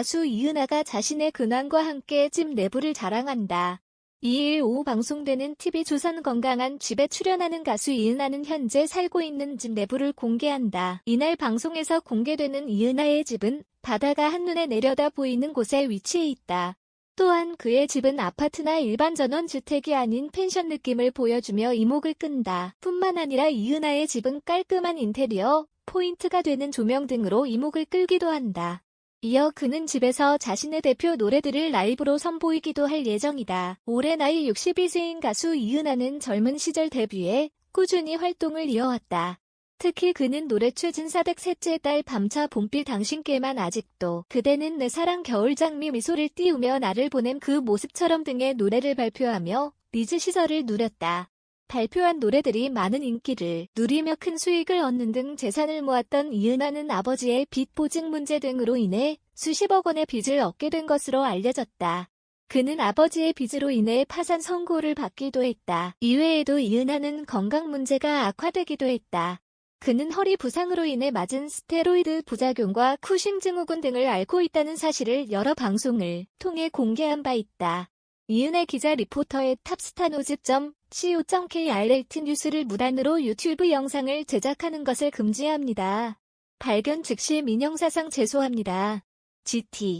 가수 이은하가 자신의 근황과 함께 집 내부를 자랑한다. 2일 오후 방송되는 TV조선 건강한 집에 출연하는 가수 이은하는 현재 살고 있는 집 내부를 공개한다. 이날 방송에서 공개되는 이은하의 집은 바다가 한눈에 내려다 보이는 곳에 위치해 있다. 또한 그의 집은 아파트나 일반 전원주택이 아닌 펜션 느낌을 보여주며 이목을 끈다. 뿐만 아니라 이은하의 집은 깔끔한 인테리어, 포인트가 되는 조명 등으로 이목을 끌기도 한다. 이어 그는 집에서 자신의 대표 노래들을 라이브로 선보이기도 할 예정이다. 올해 나이 62세인 가수 이은하는 젊은 시절 데뷔해 꾸준히 활동을 이어왔다. 특히 그는 노래 최진사댁 셋째 딸 밤차 봄빛 당신께만 아직도 그대는 내 사랑 겨울 장미 미소를 띄우며 나를 보낸 그 모습처럼 등의 노래를 발표하며 리즈 시설을 누렸다. 발표한 노래들이 많은 인기를 누리며 큰 수익을 얻는 등 재산을 모았던 이은하는 아버지의 빚 보증 문제 등으로 인해 수십억 원의 빚을 얻게 된 것으로 알려졌다. 그는 아버지의 빚으로 인해 파산 선고를 받기도 했다. 이외에도 이은하는 건강 문제가 악화되기도 했다. 그는 허리 부상으로 인해 맞은 스테로이드 부작용과 쿠싱 증후군 등을 앓고 있다는 사실을 여러 방송을 통해 공개한 바 있다. 이은혜 기자 리포터의 탑스타노즈.co.kr 뉴스를 무단으로 유튜브 영상을 제작하는 것을 금지합니다. 발견 즉시 민형사상 제소합니다. GT